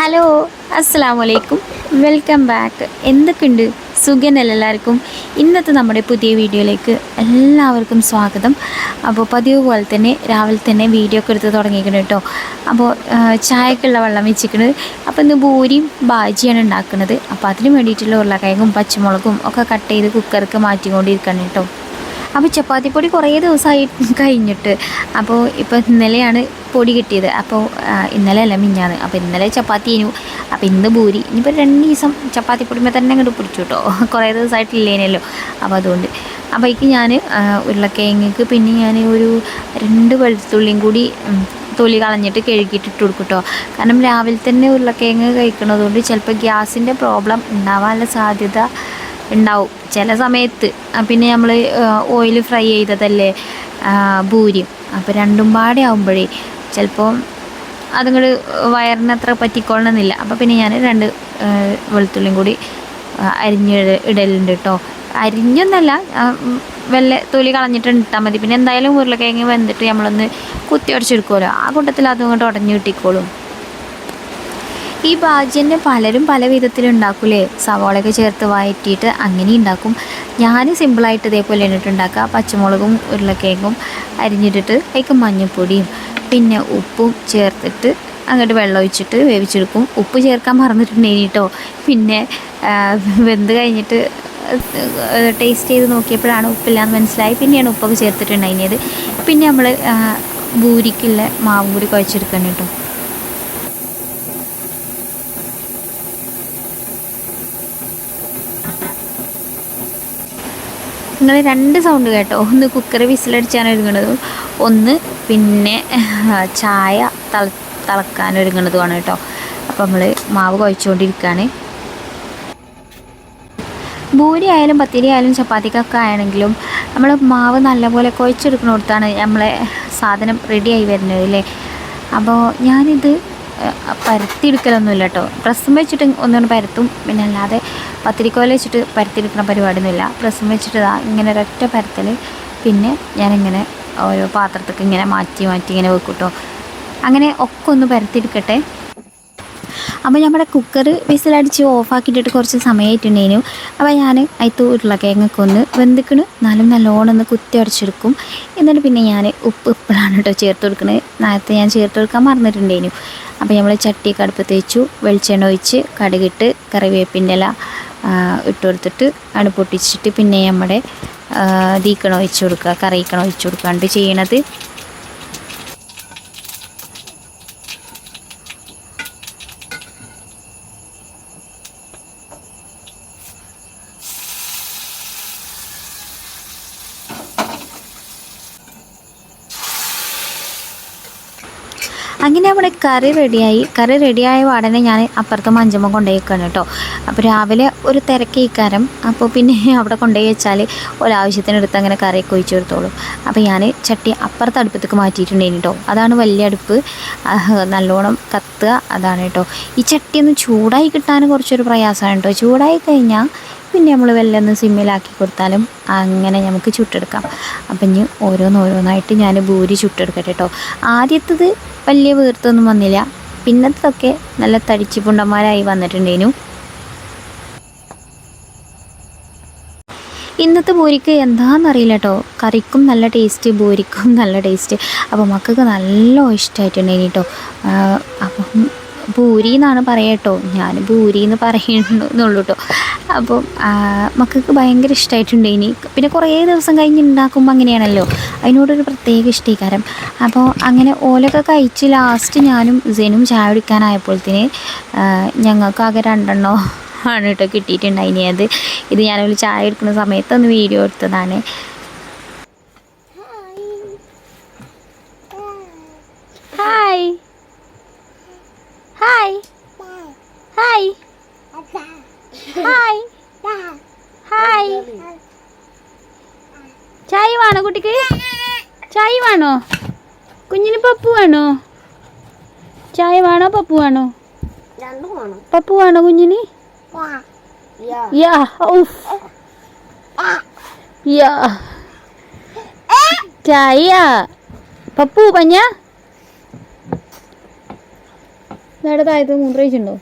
Hello അസ്സാം വലൈക്കും welcome back. എന്തൊക്കെയുണ്ട്? സുഖനല്ല എല്ലാവർക്കും? ഇന്നത്തെ നമ്മുടെ പുതിയ വീഡിയോയിലേക്ക് എല്ലാവർക്കും സ്വാഗതം. അപ്പോൾ പതിവ് പോലെ തന്നെ രാവിലെ തന്നെ വീഡിയോ ഒക്കെ എടുത്ത് തുടങ്ങിയിരിക്കണം കേട്ടോ. അപ്പോൾ ചായക്കുള്ള വെള്ളം വെച്ചിരിക്കുന്നത് അപ്പോൾ ഇന്ന് ഭൂരിയും ബാജിയാണ് ഉണ്ടാക്കുന്നത്. അപ്പോൾ അതിന് വേണ്ടിയിട്ടുള്ള ഉരുളക്കിഴങ്ങും പച്ചമുളകും ഒക്കെ കട്ട് ചെയ്ത് കുക്കർക്ക് മാറ്റിക്കൊണ്ടിരിക്കണം കേട്ടോ. അപ്പോൾ ചപ്പാത്തിപ്പൊടി കുറേ ദിവസമായി കഴിഞ്ഞിട്ട്. അപ്പോൾ ഇപ്പോൾ ഇന്നലെയാണ് പൊടി കിട്ടിയത്. അപ്പോൾ ഇന്നലെ അല്ല മിഞ്ഞാന്ന്. അപ്പോൾ ഇന്നലെ ചപ്പാത്തി ഇനു. അപ്പോൾ ഇന്ന് ഭൂരി. ഇനിയിപ്പോൾ രണ്ട് ദിവസം ചപ്പാത്തി പൊടിമേ തന്നെ അങ്ങോട്ട് പിടിച്ചു കേട്ടോ കുറേ ദിവസമായിട്ടില്ലേനല്ലോ അപ്പോൾ അതുകൊണ്ട്. അപ്പോൾ എനിക്ക് ഞാൻ ഉരുളക്കിഴങ്ങക്ക് പിന്നെ ഞാൻ ഒരു രണ്ട് വെളുത്തുള്ളിയും കൂടി തൊലി കളഞ്ഞിട്ട് കഴുകിയിട്ട് ഇട്ട് കൊടുക്കും കേട്ടോ കാരണം രാവിലെ തന്നെ ഉരുളക്കിഴങ്ങ് കഴിക്കണതുകൊണ്ട് ചിലപ്പോൾ ഗ്യാസിന്റെ പ്രോബ്ലം ഉണ്ടാവാനുള്ള സാധ്യത ഉണ്ടാവും. ചില സമയത്ത് പിന്നെ നമ്മൾ ഓയിൽ ഫ്രൈ ചെയ്തതല്ലേ ഭൂരിയും അപ്പോൾ രണ്ടും പാടെ ആകുമ്പോഴേ ചിലപ്പോൾ അതങ്ങോട്ട് വയറിന് അത്ര പറ്റിക്കൊള്ളണമെന്നില്ല അപ്പോൾ പിന്നെ ഞാൻ രണ്ട് വെളുത്തുള്ളിയും കൂടി അരിഞ്ഞ് ഇട- ഇടലുണ്ട് കേട്ടോ അരിഞ്ഞൊന്നല്ല വല്ല തൊലി കളഞ്ഞിട്ട് ഇട്ടാൽ മതി. പിന്നെ എന്തായാലും ഉരുളക്കിഴങ്ങ് വെന്തിട്ട് നമ്മളൊന്ന് കുത്തി ഉടച്ചെടുക്കുമല്ലോ ആ കൂട്ടത്തിൽ അതും കൊണ്ട് ഉടഞ്ഞു കിട്ടിക്കോളും. ഈ ഭാജ്യന്നെ പലരും പല വിധത്തിലുണ്ടാക്കൂലേ? സവാളയൊക്കെ ചേർത്ത് വഴറ്റിയിട്ട് അങ്ങനെ ഉണ്ടാക്കും. ഞാൻ സിമ്പിളായിട്ട് ഇതേപോലെ എന്നിട്ട് ഉണ്ടാക്കുക. പച്ചമുളകും ഉരുളക്കിഴങ്ങും അരിഞ്ഞിട്ടിട്ട് അതിലേക്ക് മഞ്ഞൾപ്പൊടിയും പിന്നെ ഉപ്പും ചേർത്തിട്ട് അങ്ങോട്ട് വെള്ളം ഒഴിച്ചിട്ട് വേവിച്ചെടുക്കും. ഉപ്പ് ചേർക്കാൻ മറന്നിട്ടുണ്ടെങ്കിൽ കേട്ടോ. പിന്നെ വെന്ത് കഴിഞ്ഞിട്ട് ടേസ്റ്റ് ചെയ്ത് നോക്കിയപ്പോഴാണ് ഉപ്പില്ലാന്ന് മനസ്സിലായി. പിന്നെയാണ് ഉപ്പൊക്കെ ചേർത്തിട്ടുണ്ടായിരുന്നത് പിന്നെ നമ്മൾ ഭൂരിക്കുള്ള മാവും കൂടി കുഴച്ചെടുക്കണം കേട്ടോ. നിങ്ങൾ രണ്ട് സൗണ്ട് കേട്ടോ. ഒന്ന് കുക്കർ വിസിലടിച്ചാണ് ഒരുങ്ങണത് ഒന്ന് പിന്നെ ചായ തള തിളക്കാൻ ഒരുങ്ങണതുമാണ് കേട്ടോ. അപ്പോൾ നമ്മൾ മാവ് കുഴച്ചുകൊണ്ടിരിക്കുകയാണ് ഭൂരി ആയാലും പത്തിരി ആയാലും ചപ്പാത്തിക്കൊക്കെ ആണെങ്കിലും നമ്മൾ മാവ് നല്ലപോലെ കുഴച്ചെടുക്കുന്നിടത്താണ് നമ്മളെ സാധനം റെഡിയായി വരുന്നത് അല്ലേ അപ്പോൾ ഞാനിത് പരത്തി പരത്തിയെടുക്കലൊന്നുമില്ല കേട്ടോ. പ്രസ്സും വെച്ചിട്ട് ഒന്നുകൊണ്ട് പരത്തും. പിന്നെ അല്ലാതെ പത്തിരിക്കോല വെച്ചിട്ട് പരത്തിയെടുക്കുന്ന പരിപാടിയൊന്നുമില്ല. പ്രസം വെച്ചിട്ട് ഇങ്ങനെ ഒരൊറ്റ പരത്തൽ പിന്നെ ഞാനിങ്ങനെ ഓരോ പാത്രത്തൊക്കെ ഇങ്ങനെ മാറ്റി മാറ്റി ഇങ്ങനെ വെക്കൂട്ടോ. കേട്ടോ അങ്ങനെ ഒക്കെ ഒന്ന് പരത്തിയെടുക്കട്ടെ. അപ്പോൾ നമ്മുടെ കുക്കർ വിസിലടിച്ച് ഓഫാക്കിയിട്ടിട്ട് കുറച്ച് സമയമായിട്ടുണ്ടേനു അപ്പോൾ ഞാൻ അതിത്ത് ഉരുളക്കിഴങ്ങൊക്കെ ഒന്ന് വെന്തിക്കണ്. എന്നാലും നല്ലോണം ഒന്ന് കുത്തി അടച്ചെടുക്കും. എന്നിട്ട് പിന്നെ ഞാൻ ഉപ്പ് ഇപ്പോഴാണ് കേട്ടോ ചേർത്ത് കൊടുക്കുന്നത് നേരത്തെ ഞാൻ ചേർത്ത് കൊടുക്കാൻ മറന്നിട്ടുണ്ടേനു. അപ്പോൾ നമ്മൾ ചട്ടിയൊക്കെ അടുപ്പത്ത് വെച്ചു. വെളിച്ചെണ്ണ ഒഴിച്ച് കടുകിട്ട് കറിവേപ്പിന്റെ ഇല ഇട്ട് കൊടുത്തിട്ട് ആണ് പൊട്ടിച്ചിട്ട് പിന്നെ നമ്മുടെ ദീക്കണ ഒഴിച്ചു കൊടുക്കുക കറിയിക്കണ ഒഴിച്ചു കൊടുക്കാണ്ട് ചെയ്യണത്. അങ്ങനെ അവിടെ കറി റെഡിയായി. കറി റെഡിയായ ഉടനെ ഞാൻ അപ്പുറത്ത് മഞ്ചമ്മ കൊണ്ടുപോയിക്കാണ് കേട്ടോ. അപ്പോൾ രാവിലെ ഒരു തിരക്കേക്കാരം അപ്പോൾ പിന്നെ അവിടെ കൊണ്ടുപോയി വെച്ചാൽ ഒരാവശ്യത്തിനെടുത്ത് അങ്ങനെ കറിയൊക്കെ ഒഴിച്ചു കൊടുത്തോളും. അപ്പോൾ ഞാൻ ചട്ടി അപ്പുറത്തെ അടുപ്പത്തേക്ക് മാറ്റിയിട്ടുണ്ടായിരുന്നു കേട്ടോ. അതാണ് വലിയ അടുപ്പ്. നല്ലോണം കത്തുക അതാണ് കേട്ടോ. ഈ ചട്ടി ഒന്ന് ചൂടായി കിട്ടാൻ കുറച്ചൊരു പ്രയാസമാണ് കേട്ടോ. ചൂടായി കഴിഞ്ഞാൽ പിന്നെ നമ്മൾ വെല്ലം ഒന്ന് സിമ്മിലാക്കി കൊടുത്താലും അങ്ങനെ നമുക്ക് ചുട്ടെടുക്കാം. അപ്പം ഇനി ഓരോന്നോരോന്നായിട്ട് ഞാൻ ഭൂരി ചുട്ടെടുക്കട്ടെ കേട്ടോ ആദ്യത്തത് വലിയ വീർത്തൊന്നും വന്നില്ല. പിന്നത്തൊക്കെ നല്ല തടിച്ച് പുണ്ടന്മാരായി വന്നിട്ടുണ്ടേനു. ഇന്നത്തെ പൂരിക്ക് എന്താണെന്നറിയില്ല കേട്ടോ കറിക്കും നല്ല ടേസ്റ്റ് ബോരിക്കും നല്ല ടേസ്റ്റ്. അപ്പോൾ മക്കൾക്ക് നല്ല ഇഷ്ടമായിട്ടുണ്ടായിരുന്നു കേട്ടോ അപ്പം പൂരി എന്നാണ് പറയുക കേട്ടോ. ഞാൻ ഭൂരി എന്ന് പറയുന്നുള്ളൂ കേട്ടോ. അപ്പം മക്കൾക്ക് ഭയങ്കര ഇഷ്ടമായിട്ടുണ്ട് ഇനി. പിന്നെ കുറേ ദിവസം കഴിഞ്ഞ് ഉണ്ടാക്കുമ്പോൾ അങ്ങനെയാണല്ലോ. അതിനോടൊരു പ്രത്യേക ഇഷ്ടീകാരം. അപ്പോൾ അങ്ങനെ ഓലൊക്കെ കഴിച്ച് ലാസ്റ്റ് ഞാനും സെനും ചായ കുടിക്കാനായപ്പോഴത്തേന് ഞങ്ങൾക്കാകെ രണ്ടെണ്ണോ ആണ് കേട്ടോ കിട്ടിയിട്ടുണ്ടായിനി. അത് ഇത് ഞാനൊരു ചായ എടുക്കുന്ന സമയത്ത് ഒന്ന് വീഡിയോ എടുത്തതാണ് hi hi hi hi hi ചായ വേണോ കുട്ടിക്ക്? ചായ വേണോ? കുഞ്ഞിന് പപ്പു വേണോ? ചായ വേണോ പപ്പു വേണോ? പപ്പു വേണോ കുഞ്ഞിന്? യാ ഔഫ് യാ. ചായ പപ്പു പഞ്ഞ ഇവിടെ താഴത്ത് മൂന്ന് പ്രാവശ്യമുണ്ടോ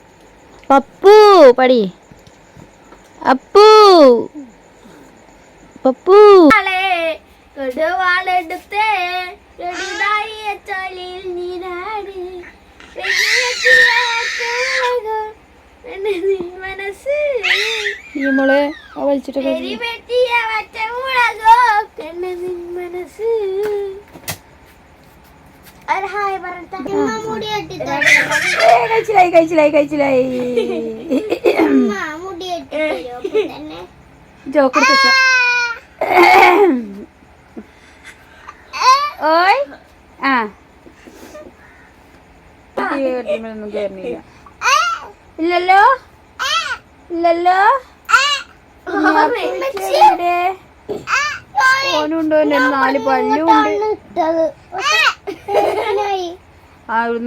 പപ്പു പടി. അപ്പു. പപ്പു. കൊടുവാളെടുത്തേ. വലിച്ചിട്ടൊക്കെ എരിപെട്ടിയ പച്ചമുളകോ കണ്ണതിൻ മനസ്സ് ഒരു ഹായ് പറഞ്ഞ മുടി കഴിച്ചിലായി കഴിച്ചിലായി കഴിച്ചിലായി. ജോക്കെടുത്ത ഓയ്. ആ. ഇല്ലല്ലോ? ഇല്ലല്ലോ? നാല് പല്ലും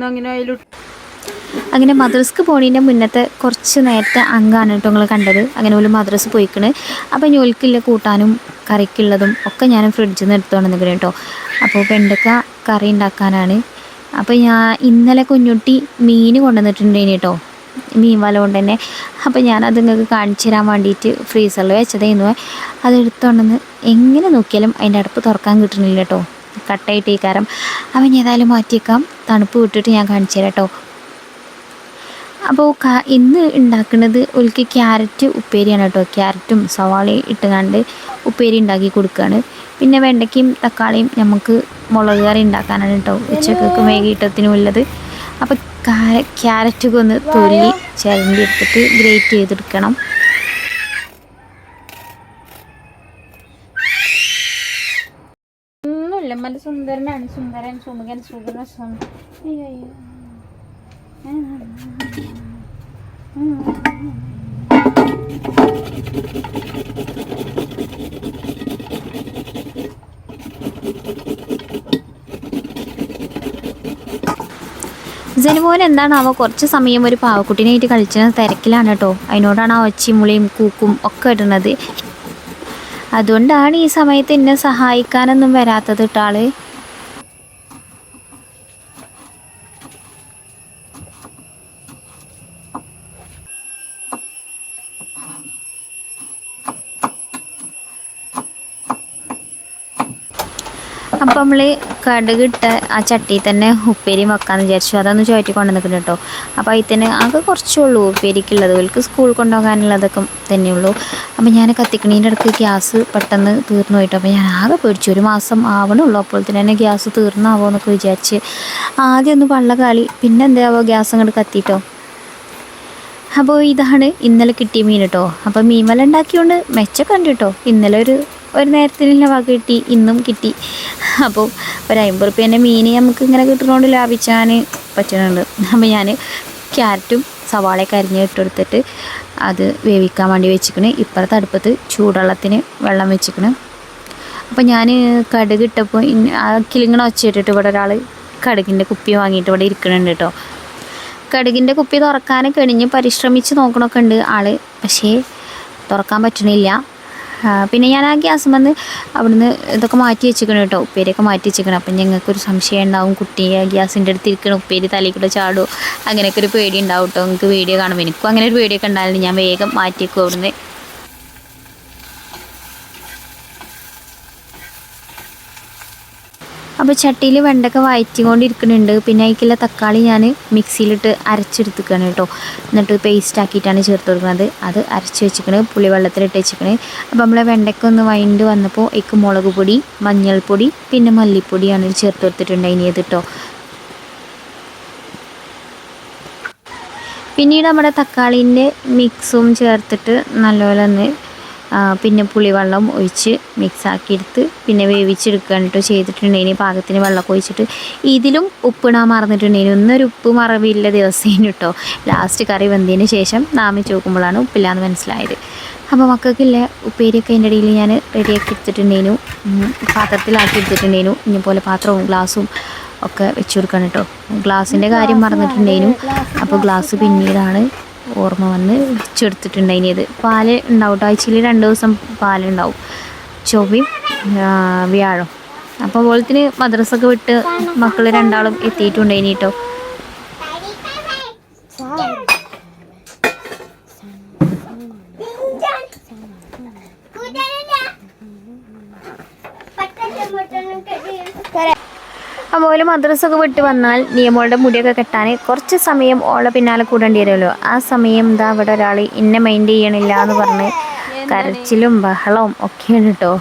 അങ്ങനെ അതിലിട്ട് അങ്ങനെ മദ്രസ്ക്ക് പോണീന്റെ മുന്നത്തെ കുറച്ച് നേരത്തെ അങ്കാണ് കേട്ടോ നിങ്ങൾ കണ്ടത്. അങ്ങനെ പോലും മദ്രസ് പോയിക്കണ്. അപ്പോൾ ഞോൽക്കില്ല കൂട്ടാനും കറിക്കുള്ളതും ഒക്കെ ഞാൻ ഫ്രിഡ്ജിൽ നിന്ന് എടുത്തു കൊണ്ടുവന്നിക്കണ് കേട്ടോ. അപ്പോൾ വെണ്ടക്ക കറി ഉണ്ടാക്കാനാണ് അപ്പോൾ ഞാൻ ഇന്നലെ കുഞ്ഞുട്ടി മീൻ കൊണ്ടുവന്നിട്ടുണ്ടേനി കേട്ടോ. മീൻ വല കൊണ്ട് തന്നെ അപ്പോൾ ഞാനത് നിങ്ങൾക്ക് കാണിച്ചു തരാൻ വേണ്ടിയിട്ട് ഫ്രീസറിൽ വെച്ചതായിരുന്നു അത് എടുത്തുകൊണ്ടെന്ന് എങ്ങനെ നോക്കിയാലും അതിന്റെ അടുപ്പ് തുറക്കാൻ കിട്ടണില്ല കേട്ടോ. കട്ടായിട്ട് ഈ കാരം അപ്പം ഏതായാലും മാറ്റിയേക്കാം. തണുപ്പ് വിട്ടിട്ട് ഞാൻ കാണിച്ചു തരാം കേട്ടോ. അപ്പോൾ ഇന്ന് ഉണ്ടാക്കുന്നത് ഒലിക്ക് ക്യാരറ്റ് ഉപ്പേരിയാണ് കേട്ടോ. ക്യാരറ്റും സവാളയും ഇട്ടുകൊണ്ട് ഉപ്പേരി ഉണ്ടാക്കി കൊടുക്കുകയാണ് പിന്നെ വെണ്ടയ്ക്കയും തക്കാളിയും നമുക്ക് മുളക് കറി ഉണ്ടാക്കാനാണ് കേട്ടോ. ഉച്ചക്കൊക്കെ വൈകിട്ടത്തിനും ഉള്ളത്. അപ്പോൾ ക്യാരറ്റൊക്കെ ഒന്ന് തൊല്ലി ചിരണ്ടി എടുത്തിട്ട് ഗ്രേറ്റ് ചെയ്തെടുക്കണം. നല്ല സുന്ദരനാണ്. സുന്ദരൻ സുമുഖൻ എന്താണ് ജനുമോൻ എന്താണാവോ കുറച്ച് സമയം ഒരു പാവക്കുട്ടീനായിട്ട് കളിച്ച തിരക്കിലാണ് കേട്ടോ. അതിനോടാണ് ആ മുളിയും കൂക്കും ഒക്കെ ഇടുന്നത്. അതുകൊണ്ടാണ് ഈ സമയത്ത് എന്നെ സഹായിക്കാനൊന്നും വരാത്തത് കേട്ടാൾ അപ്പം നമ്മൾ കടുകിട്ട ആ ചട്ടിയിൽ തന്നെ ഉപ്പേരി വെക്കാമെന്ന് വിചാരിച്ചു. അതൊന്ന് ചുവറ്റി കൊണ്ടു നിൽക്കുന്നു കേട്ടോ. അപ്പോൾ അതിൽ തന്നെ കുറച്ചേ ഉള്ളൂ ഉപ്പേരിക്കുള്ളത് ഇവർക്ക് സ്കൂൾ കൊണ്ടുപോകാനുള്ളതൊക്കെ തന്നെയുള്ളൂ അപ്പോൾ ഞാൻ കത്തിക്കണീന്റെ അടുത്ത് ഗ്യാസ് പെട്ടെന്ന് തീർന്നു പോയിട്ടോ. അപ്പോൾ ഞാൻ ആകെ പേടിച്ചു. ഒരു മാസം ആവണുള്ളൂ. അപ്പോൾ തന്നെ ഗ്യാസ് തീർന്നാവോ എന്നൊക്കെ വിചാരിച്ച് ആദ്യം ഒന്ന് വള്ള കാളി പിന്നെ എന്താവോ ഗ്യാസ് അങ്ങോട്ട് കത്തിയിട്ടോ അപ്പോൾ ഇതാണ് ഇന്നലെ കിട്ടിയ മീൻ കേട്ടോ. അപ്പോൾ മീൻ വല ഉണ്ടാക്കിയോണ്ട് മെച്ചം കണ്ടു കേട്ടോ. ഇന്നലെ ഒരു ഒരു നേരത്തിനുള്ള വക കിട്ടി ഇന്നും കിട്ടി. അപ്പോൾ ഒരു അമ്പത് റുപ്യേന്റെ മീൻ നമുക്ക് ഇങ്ങനെ കിട്ടുന്നതുകൊണ്ട് ലാഭിച്ചാൻ പറ്റുന്നുണ്ട് അപ്പോൾ ഞാൻ ക്യാരറ്റും സവാളയൊക്കെ അരിഞ്ഞ് ഇട്ടെടുത്തിട്ട് അത് വേവിക്കാൻ വേണ്ടി വെച്ചിക്കണ്. ഇപ്പുറത്തെ അടുപ്പത്ത് ചൂടുവെള്ളത്തിന് വെള്ളം വെച്ചിക്കണ്. അപ്പോൾ ഞാൻ കടുക് ഇട്ടപ്പോൾ ആ കിളിങ്ങണ ഒച്ച ഇട്ടിട്ട് ഇവിടെ ഒരാൾ കടുകിന്റെ കുപ്പി വാങ്ങിയിട്ട് ഇവിടെ ഇരിക്കുന്നുണ്ട് കേട്ടോ കടുകിന്റെ കുപ്പി തുറക്കാനൊക്കെ കെണിഞ്ഞ് പരിശ്രമിച്ച് നോക്കണമൊക്കെ ഉണ്ട് ആൾ പക്ഷേ തുറക്കാൻ പറ്റണില്ല. പിന്നെ ഞാൻ ആ ഗ്യാസ് വന്ന് അവിടുന്ന് ഇതൊക്കെ മാറ്റി വെച്ചിരിക്കണം കേട്ടോ. ഉപ്പേരിയൊക്കെ മാറ്റി വെച്ചിരിക്കണം. അപ്പം ഞങ്ങൾക്കൊരു സംശയം ഉണ്ടാവും. കുട്ടി ഗ്യാസിന്റെ അടുത്ത് ഇരിക്കണം. ഉപ്പേരി തലയിൽക്കൂടെ കൂടെ ചാടുമോ അങ്ങനെയൊക്കെ ഒരു പേടി ഉണ്ടാവും കേട്ടോ. നിങ്ങൾക്ക് വീഡിയോ കാണുമ്പോൾ എനിക്കും അങ്ങനെ ഒരു പേടിയൊക്കെ ഉണ്ടായിരുന്നു ഞാൻ വേഗം മാറ്റിയേക്കും അവിടുന്ന്. അപ്പോൾ ചട്ടിയിൽ വെണ്ടക്ക വഴറ്റിക്കൊണ്ടിരിക്കുന്നുണ്ട് പിന്നെ അതിലേക്കുള്ള തക്കാളി ഞാൻ മിക്സിയിലിട്ട് അരച്ചെടുത്തിക്കാണ് കേട്ടോ. എന്നിട്ട് പേസ്റ്റ് ആക്കിയിട്ടാണ് ചേർത്ത് കൊടുക്കുന്നത്. അത് അരച്ച് വെച്ചിക്കണ് പുളിവെള്ളത്തിലിട്ട് വെച്ചിക്കണ് അപ്പോൾ നമ്മളെ വെണ്ടക്ക ഒന്ന് വൈൻഡ് വന്നപ്പോൾ ഇക്ക് മുളക് പൊടി മഞ്ഞൾപ്പൊടി പിന്നെ മല്ലിപ്പൊടിയാണ് ചേർത്ത് കൊടുത്തിട്ടുണ്ടായിനിയത് കേട്ടോ. പിന്നീട് നമ്മുടെ തക്കാളീന്റെ മിക്സും ചേർത്തിട്ട് നല്ലപോലെ ഒന്ന് പിന്നെ പുളിവെള്ളം ഒഴിച്ച് മിക്സാക്കിയെടുത്ത് പിന്നെ വേവിച്ചെടുക്കുകയാണ് കേട്ടോ ചെയ്തിട്ടുണ്ടെങ്കിൽ പാകത്തിന് വെള്ളമൊക്കെ ഒഴിച്ചിട്ട് ഇതിലും ഉപ്പിടാൻ മറന്നിട്ടുണ്ടെങ്കിൽ ഒന്നൊരു ഉപ്പ് മറവില്ല ദിവസം കേട്ടോ. ലാസ്റ്റ് കറി വെന്തതിന് ശേഷം നാമിച്ച് നോക്കുമ്പോഴാണ് ഉപ്പില്ലാന്ന് മനസ്സിലായത്. അപ്പോൾ മക്കൾക്കില്ല ഉപ്പേരിയൊക്കെ അതിന്റെ ഇടയിൽ ഞാൻ റെഡിയാക്കി എടുത്തിട്ടുണ്ടേനു പാത്രത്തിലാക്കി എടുത്തിട്ടുണ്ടേനു പോലെ പാത്രവും ഗ്ലാസും ഒക്കെ വെച്ച് കൊടുക്കണം കേട്ടോ. ഗ്ലാസിന്റെ കാര്യം മറന്നിട്ടുണ്ടേനു അപ്പോൾ ഗ്ലാസ് പിന്നീടാണ് ഓർമ്മ വന്ന് വെച്ചെടുത്തിട്ടുണ്ടായിനിയത് പാൽ ഉണ്ടാവും. ആഴ്ചയിൽ രണ്ട് ദിവസം പാലുണ്ടാവും ചൊവ്വയും വ്യാഴം അപ്പോൾ പോലത്തിന് മദ്രസൊക്കെ വിട്ട് മക്കൾ രണ്ടാളും എത്തിയിട്ടുണ്ട് ഇനി കേട്ടോ അപ്പോൾ ഓൽ മദ്രസൊക്കെ വിട്ട് വന്നാൽ നിയമോളുടെ മുടിയൊക്കെ കെട്ടാൻ കുറച്ച് സമയം ഓളെ പിന്നാലെ കൂടേണ്ടി വരുമല്ലോ. ആ സമയം എന്താ അവിടെ ഒരാൾ ഇന്നെ മൈൻഡ് ചെയ്യണില്ല എന്ന് പറഞ്ഞ് കരച്ചിലും ബഹളവും ഒക്കെയാണ് കേട്ടോ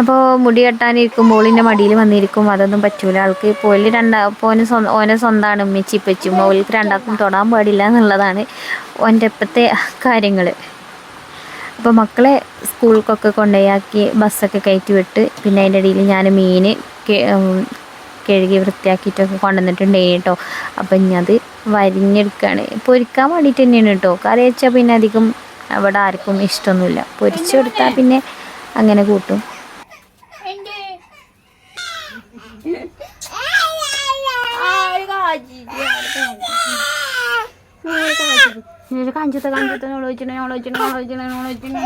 അപ്പോൾ മുടി കെട്ടാനിരിക്കുമ്പോൾ ഓളിന്റെ മടിയിൽ വന്നിരിക്കും. അതൊന്നും പറ്റൂല. ആൾക്ക് പോൽ രണ്ടാ പോന് സ്വന്തം ഓനെ സ്വന്തമാണ് ഉമ്മച്ചി ഇപ്പച്ചും ഓൾക്ക് രണ്ടാൾക്കും തൊടാൻ പാടില്ല എന്നുള്ളതാണ് ഓന്റെ ഇപ്പോഴത്തെ കാര്യങ്ങൾ. അപ്പോൾ മക്കളെ സ്കൂൾക്കൊക്കെ കൊണ്ടുപോയാക്കി ബസ്സൊക്കെ കയറ്റി വിട്ട് പിന്നെ അതിന്റെ ഇടയിൽ ഞാൻ മീൻ കഴുകി വൃത്തിയാക്കിയിട്ടൊക്കെ കൊണ്ടുവന്നിട്ടുണ്ട് കേട്ടോ. അപ്പം ഇനി അത് വരിഞ്ഞെടുക്കുകയാണ്. പൊരിക്കാൻ വേണ്ടിയിട്ട് തന്നെയാണ് കേട്ടോ. കറി വെച്ചാൽ പിന്നെ അധികം അവിടെ ആർക്കും ഇഷ്ടമൊന്നുമില്ല. പൊരിച്ചു കൊടുത്താൽ പിന്നെ അങ്ങനെ കൂട്ടും. കാഞ്ചത്തെ കാഞ്ചത്തെ നോൾ വെച്ചിട്ട് നോൾ വെച്ചിട്ട് നോൾ വെച്ചിട്ട് നോൾ വെച്ചിട്ട്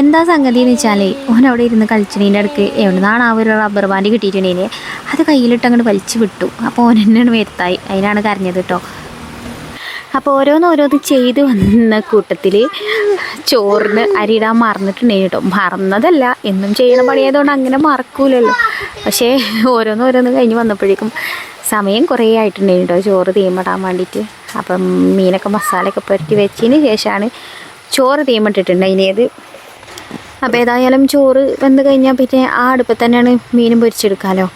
എന്താ സംഗതി എന്ന് വെച്ചാൽ ഓൻ അവിടെ ഇരുന്ന് കളിച്ചതിന്റെ അടുക്ക് എവിടുന്നാണ് ആ ഒരു റബ്ബർ ബാൻഡ് കിട്ടിയിട്ടുണ്ടെങ്കിൽ അത് കയ്യിലിട്ട് അങ്ങോട്ട് വലിച്ചു വിട്ടു. അപ്പോൾ ഓൻ എന്നെ വരുത്തായി അതിനാണ് കരഞ്ഞത് കേട്ടോ അപ്പോൾ ഓരോന്ന് ഓരോന്ന് ചെയ്ത് വന്ന കൂട്ടത്തിൽ ചോറിന് അരിയിടാൻ മറന്നിട്ടുണ്ടെങ്കിൽ കേട്ടോ. മറന്നതല്ല എന്നും ചെയ്യണ പണിയായതുകൊണ്ട് അങ്ങനെ മറക്കൂലല്ലോ. പക്ഷേ ഓരോന്ന് ഓരോന്ന് കഴിഞ്ഞ് വന്നപ്പോഴേക്കും സമയം കുറേ ആയിട്ടുണ്ടായിരുന്നു കേട്ടോ ചോറ് തീമിടാൻ വേണ്ടിയിട്ട്. അപ്പം മീനൊക്കെ മസാലയൊക്കെ പുരട്ടി വെച്ചതിന് ശേഷമാണ് ചോറ് തീമിട്ടിട്ടുണ്ടായിരുന്നത് അപ്പോൾ ഏതായാലും ചോറ് വെന്ത് കഴിഞ്ഞാൽ പിന്നെ ആ അടുപ്പത്ത് തന്നെയാണ് മീനും പൊരിച്ചെടുക്കാമല്ലോ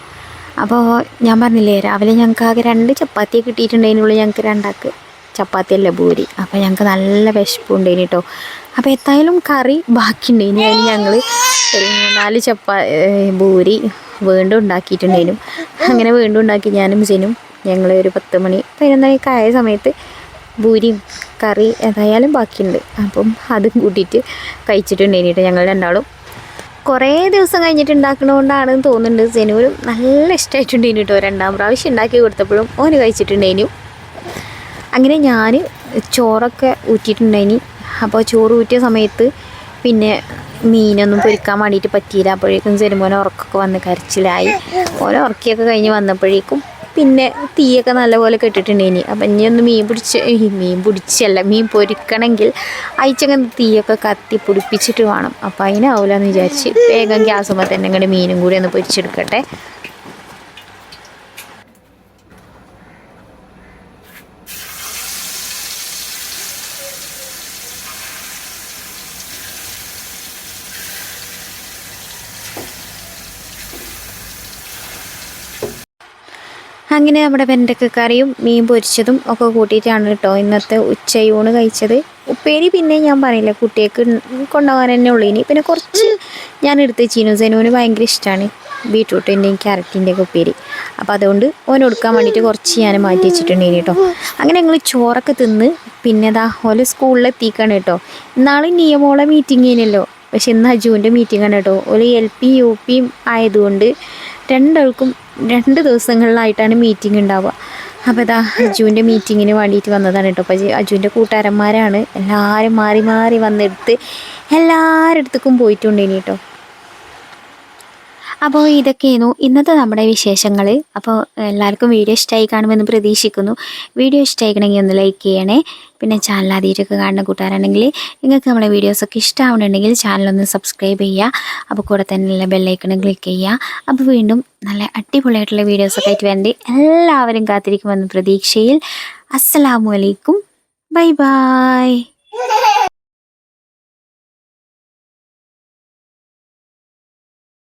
അപ്പോൾ ഞാൻ പറഞ്ഞില്ലേ രാവിലെ ഞങ്ങൾക്ക് ആകെ രണ്ട് ചപ്പാത്തി കിട്ടിയിട്ടുണ്ടതിനുള്ളിൽ ഞങ്ങൾക്ക് രണ്ടാക്ക് ചപ്പാത്തി അല്ല പൂരി അപ്പോൾ ഞങ്ങൾക്ക് നല്ല വിശപ്പുണ്ടായിന് കേട്ടോ. അപ്പോൾ എന്തായാലും കറി ബാക്കിയുണ്ടായിരുന്നു. ഞങ്ങൾ ഒരു മൂന്നാൽ ചപ്പാ ഭൂരി വീണ്ടും ഉണ്ടാക്കിയിട്ടുണ്ടായിരുന്നു. അങ്ങനെ വീണ്ടും ഉണ്ടാക്കി ഞാനും ജനും ഞങ്ങൾ ഒരു പത്ത് മണി പതിനൊന്ന് മണിയൊക്കെ ആയ സമയത്ത് ഭൂരിയും കറി ഏതായാലും ബാക്കിയുണ്ട്. അപ്പം അതും കൂട്ടിയിട്ട് കഴിച്ചിട്ടുണ്ടായിരുന്നു ഞങ്ങൾ രണ്ടാളും. കുറേ ദിവസം കഴിഞ്ഞിട്ട് ഉണ്ടാക്കണോണ്ടാണെന്ന് തോന്നുന്നുണ്ട്. ജനുവിനും നല്ല ഇഷ്ടമായിട്ടുണ്ടായിരുന്നു കേട്ടോ. രണ്ടാം പ്രാവശ്യം ഉണ്ടാക്കി കൊടുത്തപ്പോഴും ഓന് കഴിച്ചിട്ടുണ്ടായിരുന്നു. അങ്ങനെ ഞാൻ ചോറൊക്കെ ഊറ്റിയിട്ടുണ്ടായിനി. അപ്പോൾ ചോറ് ഊറ്റിയ സമയത്ത് പിന്നെ മീനൊന്നും പൊരിക്കാൻ വേണ്ടിയിട്ട് പറ്റിയില്ല. അപ്പോഴേക്കും ചെരുമോനെ ഉറക്കൊക്കെ വന്ന് കരച്ചിലായി. ഓരോ ഉറക്കിയൊക്കെ കഴിഞ്ഞ് വന്നപ്പോഴേക്കും പിന്നെ തീയൊക്കെ നല്ലപോലെ കെട്ടിട്ടുണ്ടേനി. അപ്പം ഇനി ഒന്ന് മീൻ പിടിച്ച് മീൻ പിടിച്ചല്ല മീൻ പൊരിക്കണമെങ്കിൽ അയച്ചങ്ങ് തീയൊക്കെ കത്തി പിടിപ്പിച്ചിട്ട് വേണം. അപ്പം അതിനാവില്ല എന്ന് വിചാരിച്ച് വേഗം ഗ്യാസുമ്പോൾ തന്നെ ഇങ്ങോട്ട് മീനും കൂടി ഒന്ന് പൊരിച്ചെടുക്കട്ടെ. അങ്ങനെ നമ്മുടെ വെണ്ടക്ക കറിയും മീൻ പൊരിച്ചതും ഒക്കെ കൂട്ടിയിട്ടാണ് കേട്ടോ ഇന്നത്തെ ഉച്ചയൂണ് കഴിച്ചത്. ഉപ്പേരി പിന്നെ ഞാൻ പറയില്ല കുട്ടിയേക്ക് കൊണ്ടുപോകാൻ തന്നെ ഉള്ളൂ. ഇനി പിന്നെ കുറച്ച് ഞാൻ എടുത്ത് ചീനു സെനുവിന് ഭയങ്കര ഇഷ്ടമാണ് ബീട്രൂട്ടിന്റെയും ക്യാരറ്റിന്റെയൊക്കെ ഉപ്പേരി. അപ്പോൾ അതുകൊണ്ട് ഓൻ എടുക്കാൻ വേണ്ടിയിട്ട് കുറച്ച് ഞാൻ മാറ്റി വെച്ചിട്ടുണ്ടേനി കേട്ടോ. അങ്ങനെ ഞങ്ങൾ ചോറൊക്കെ തിന്ന് പിന്നെ ദാ ഓലെ സ്കൂളിലെത്തിക്കാണ് കേട്ടോ. ഇന്നാൾ നിയമോളെ മീറ്റിംഗ് കഴിഞ്ഞല്ലോ പക്ഷെ ഇന്ന് അജുവിന്റെ മീറ്റിംഗ് ആണ് കേട്ടോ. ഒരു എൽ പി യു പിയും ആയതുകൊണ്ട് രണ്ടാൾക്കും രണ്ട് ദിവസങ്ങളിലായിട്ടാണ് മീറ്റിംഗ് ഉണ്ടാവുക. അപ്പോൾ ഇതാ അജുവിന്റെ മീറ്റിങ്ങിന് വേണ്ടിയിട്ട് വന്നതാണ് കേട്ടോ. അപ്പോൾ അജുവിന്റെ കൂട്ടുകാരന്മാരാണ്. എല്ലാവരും മാറി മാറി വന്നെടുത്ത് എല്ലാവരുടെ അടുത്തേക്കും പോയിട്ടുണ്ടേനി കേട്ടോ. അപ്പോൾ ഇതൊക്കെയായിരുന്നു ഇന്നത്തെ നമ്മുടെ വിശേഷങ്ങൾ. അപ്പോൾ എല്ലാവർക്കും വീഡിയോ ഇഷ്ടമായി കാണുമെന്ന് പ്രതീക്ഷിക്കുന്നു. വീഡിയോ ഇഷ്ടമായിക്കണമെങ്കിൽ ഒന്ന് ലൈക്ക് ചെയ്യണേ. പിന്നെ ചാനൽ ആദ്യമായിട്ടൊക്കെ കാണുന്ന കൂട്ടുകാരാണെങ്കിൽ നിങ്ങൾക്ക് നമ്മുടെ വീഡിയോസൊക്കെ ഇഷ്ടമാവുന്നുണ്ടെങ്കിൽ ചാനലൊന്ന് സബ്സ്ക്രൈബ് ചെയ്യുക. അപ്പോൾ കൂടെ തന്നെയുള്ള ബെല്ലൈക്കണം ക്ലിക്ക് ചെയ്യുക. അപ്പോൾ വീണ്ടും നല്ല അടിപൊളിയായിട്ടുള്ള വീഡിയോസൊക്കെ ആയിട്ട് വേണ്ടി എല്ലാവരും കാത്തിരിക്കുമെന്ന പ്രതീക്ഷയിൽ. അസ്സലാമു അലൈക്കും. Bye bye.